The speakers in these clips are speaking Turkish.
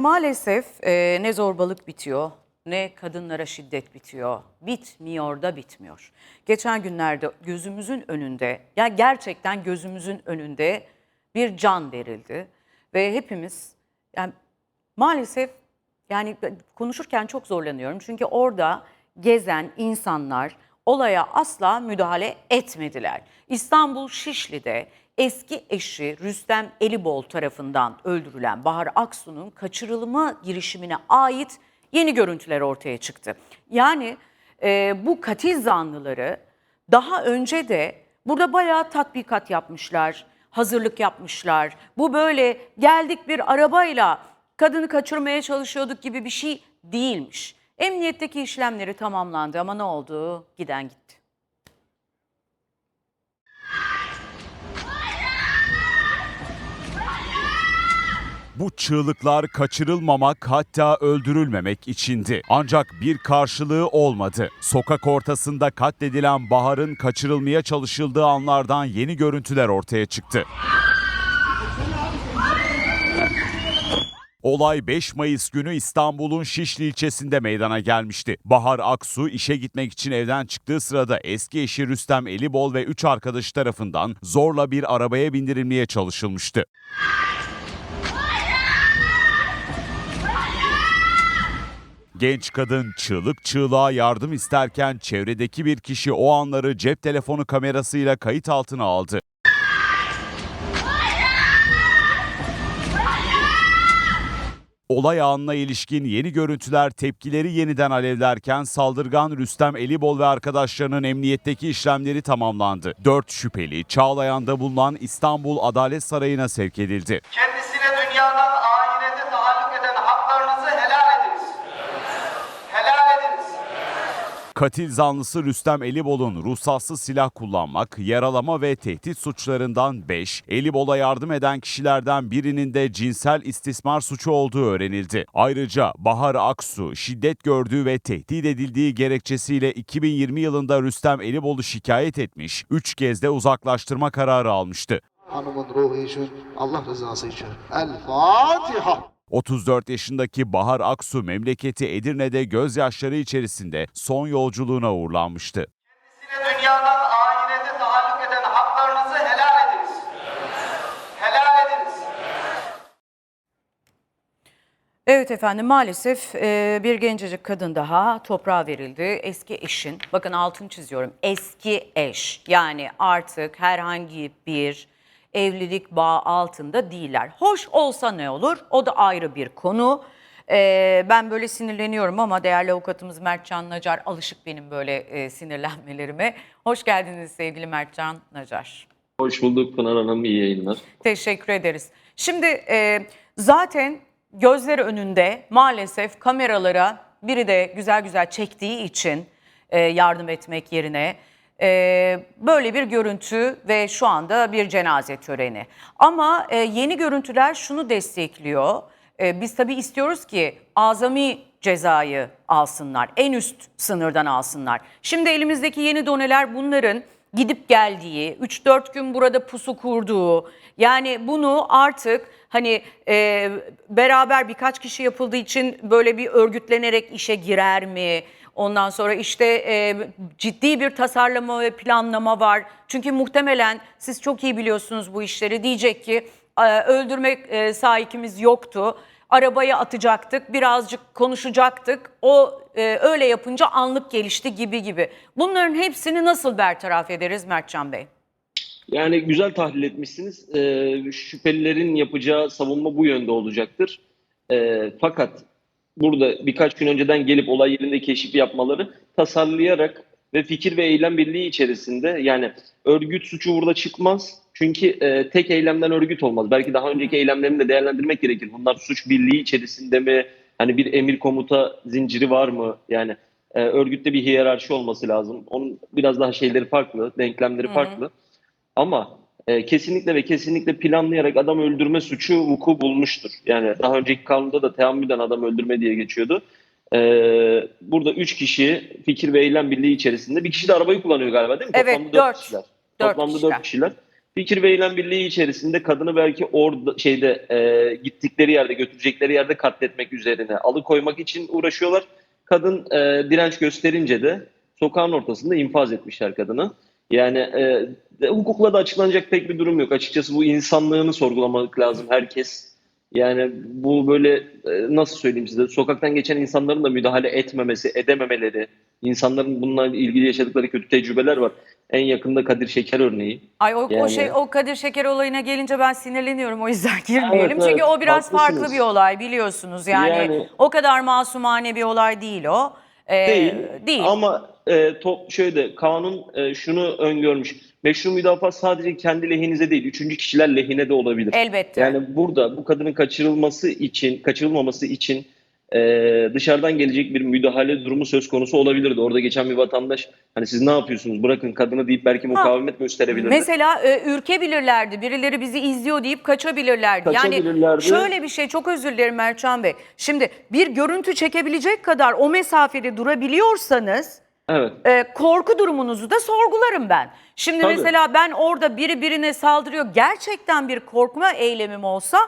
Maalesef e, ne zorbalık bitiyor ne kadınlara şiddet bitiyor. Bitmiyor da bitmiyor. Geçen günlerde gözümüzün önünde ya gerçekten gözümüzün önünde bir can verildi ve hepimiz yani maalesef yani konuşurken çok zorlanıyorum. Çünkü orada gezen insanlar olaya asla müdahale etmediler. İstanbul Şişli'de eski eşi Rüstem Elibol tarafından öldürülen Bahar Aksu'nun kaçırılma girişimine ait yeni görüntüler ortaya çıktı. Yani e, bu katil zanlıları daha önce de burada bayağı tatbikat yapmışlar, hazırlık yapmışlar. Bu böyle geldik bir arabayla kadını kaçırmaya çalışıyorduk gibi bir şey değilmiş. Emniyetteki işlemleri tamamlandı ama ne oldu? Giden gitti. Bu çığlıklar kaçırılmamak hatta öldürülmemek içindi. Ancak bir karşılığı olmadı. Sokak ortasında katledilen Bahar'ın kaçırılmaya çalışıldığı anlardan yeni görüntüler ortaya çıktı. Olay 5 Mayıs günü İstanbul'un Şişli ilçesinde meydana gelmişti. Bahar Aksu işe gitmek için evden çıktığı sırada eski eşi Rüstem Elibol ve 3 arkadaşı tarafından zorla bir arabaya bindirilmeye çalışılmıştı. Genç kadın çığlık çığlığa yardım isterken çevredeki bir kişi o anları cep telefonu kamerasıyla kayıt altına aldı. Olay anına ilişkin yeni görüntüler tepkileri yeniden alevlerken saldırgan Rüstem Elibol ve arkadaşlarının emniyetteki işlemleri tamamlandı. Dört şüpheli Çağlayan'da bulunan İstanbul Adalet Sarayı'na sevk edildi. Kendisine dünyadan ahirete taalluk eden haklarınızı helal ediniz. Helal ediniz. Katil zanlısı Rüstem Elibol'un ruhsatsız silah kullanmak, yaralama ve tehdit suçlarından 5, Elibol'a yardım eden kişilerden birinin de cinsel istismar suçu olduğu öğrenildi. Ayrıca Bahar Aksu şiddet gördüğü ve tehdit edildiği gerekçesiyle 2020 yılında Rüstem Elibol'u şikayet etmiş, 3 kez de uzaklaştırma kararı almıştı. Hanımın ruhu için, Allah rızası için. El Fatiha. 34 yaşındaki Bahar Aksu memleketi Edirne'de gözyaşları içerisinde son yolculuğuna uğurlanmıştı. Kendisine dünyadan ahirete taalluk eden haklarınızı helal ediniz. Helal ediniz. Evet efendim maalesef e, bir gencecik kadın daha toprağa verildi. Eski eşin, bakın altını çiziyorum, eski eş yani artık herhangi bir evlilik bağı altında değiller. Hoş olsa ne olur? O da ayrı bir konu. E, ben böyle sinirleniyorum ama değerli avukatımız Mertcan Nacar alışık benim böyle e, sinirlenmelerime. Hoş geldiniz sevgili Mertcan Nacar. Hoş bulduk Pınar Hanım, iyi yayınlar. Teşekkür ederiz. Şimdi e, zaten gözler önünde maalesef kameralara biri de güzel güzel çektiği için e, yardım etmek yerine e, böyle bir görüntü ve şu anda bir cenaze töreni. Ama e, yeni görüntüler şunu destekliyor. E, biz tabii istiyoruz ki azami cezayı alsınlar. En üst sınırdan alsınlar. Şimdi elimizdeki yeni doneler bunların gidip geldiği, 3-4 gün burada pusu kurduğu, yani bunu artık hani e, beraber birkaç kişi yapıldığı için böyle bir örgütlenerek işe girer mi? Ondan sonra işte e, ciddi bir tasarlama ve planlama var. Çünkü muhtemelen siz çok iyi biliyorsunuz bu işleri. Diyecek ki e, öldürmek e, sahikimiz yoktu. Arabaya atacaktık, birazcık konuşacaktık. O e, öyle yapınca anlık gelişti gibi gibi. Bunların hepsini nasıl bertaraf ederiz Mertcan Bey? Yani güzel tahlil etmişsiniz. Ee, şüphelilerin yapacağı savunma bu yönde olacaktır. Ee, fakat burada birkaç gün önceden gelip olay yerinde keşif yapmaları tasarlayarak ve fikir ve eylem birliği içerisinde yani örgüt suçu burada çıkmaz. Çünkü e, tek eylemden örgüt olmaz. Belki daha önceki eylemlerini de değerlendirmek gerekir. Bunlar suç birliği içerisinde mi? Hani bir emir komuta zinciri var mı? Yani e, örgütte bir hiyerarşi olması lazım. Onun biraz daha şeyleri farklı, denklemleri farklı. Ama e, kesinlikle ve kesinlikle planlayarak adam öldürme suçu vuku bulmuştur. Yani daha önceki kanunda da teammüden adam öldürme diye geçiyordu. E, burada üç kişi fikir ve eylem birliği içerisinde bir kişi de arabayı kullanıyor galiba değil mi? Evet, Toplamda dört. dört kişiler. Dört Toplamda kişiler. dört kişiler. Fikir ve eylem birliği içerisinde kadını belki orada şeyde e, gittikleri yerde götürecekleri yerde katletmek üzerine alıkoymak için uğraşıyorlar. Kadın e, direnç gösterince de sokağın ortasında infaz etmişler kadını. Yani e, hukukla da açıklanacak pek bir durum yok. Açıkçası bu insanlığını sorgulamak lazım herkes. Yani bu böyle e, nasıl söyleyeyim size sokaktan geçen insanların da müdahale etmemesi, edememeleri, insanların bununla ilgili yaşadıkları kötü tecrübeler var. En yakında Kadir Şeker örneği. Ay o, o Yani- şey o Kadir Şeker olayına gelince ben sinirleniyorum o yüzden girmeyelim. Evet, Çünkü evet, o biraz haklısınız. farklı bir olay biliyorsunuz. Yani, Yani- o kadar masumane bir olay değil o. Ee, değil. değil. Ama e, top şöyle kanun e, şunu öngörmüş. Meşru müdafaa sadece kendi lehinize değil, üçüncü kişiler lehine de olabilir. Elbette. Yani burada bu kadının kaçırılması için, kaçırılmaması için e, dışarıdan gelecek bir müdahale durumu söz konusu olabilirdi. Orada geçen bir vatandaş hani siz ne yapıyorsunuz bırakın kadını deyip belki mukavemet gösterebilirdi. Mesela e, ürkebilirlerdi. Birileri bizi izliyor deyip kaçabilirlerdi. Yani Kaçabilirlerdi. şöyle bir şey çok özür dilerim Mertcan Bey. Şimdi bir görüntü çekebilecek kadar o mesafede durabiliyorsanız Evet. e, korku durumunuzu da sorgularım ben. Şimdi Tabii. mesela ben orada biri birine saldırıyor. Gerçekten bir korkma eylemim olsa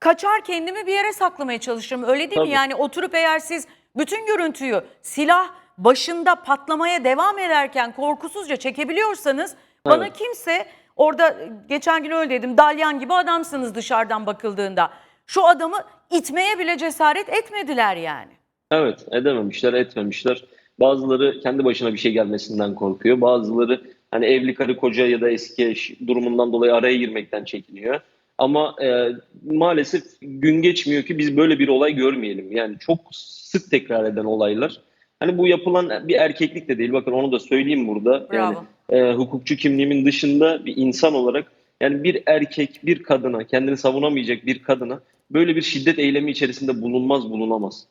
kaçar kendimi bir yere saklamaya çalışırım. Öyle değil mi? Tabii. Yani oturup eğer siz bütün görüntüyü silah başında patlamaya devam ederken korkusuzca çekebiliyorsanız bana Evet. kimse orada geçen gün öyle dedim dalyan gibi adamsınız dışarıdan bakıldığında. Şu adamı itmeye bile cesaret etmediler yani. Evet, edememişler, etmemişler. Bazıları kendi başına bir şey gelmesinden korkuyor. Bazıları hani evli karı koca ya da eski eş durumundan dolayı araya girmekten çekiniyor. Ama e, maalesef gün geçmiyor ki biz böyle bir olay görmeyelim. Yani çok sık tekrar eden olaylar. Hani bu yapılan bir erkeklik de değil. Bakın onu da söyleyeyim burada. Yani Bravo. e, hukukçu kimliğimin dışında bir insan olarak yani bir erkek bir kadına kendini savunamayacak bir kadına böyle bir şiddet eylemi içerisinde bulunmaz bulunamaz.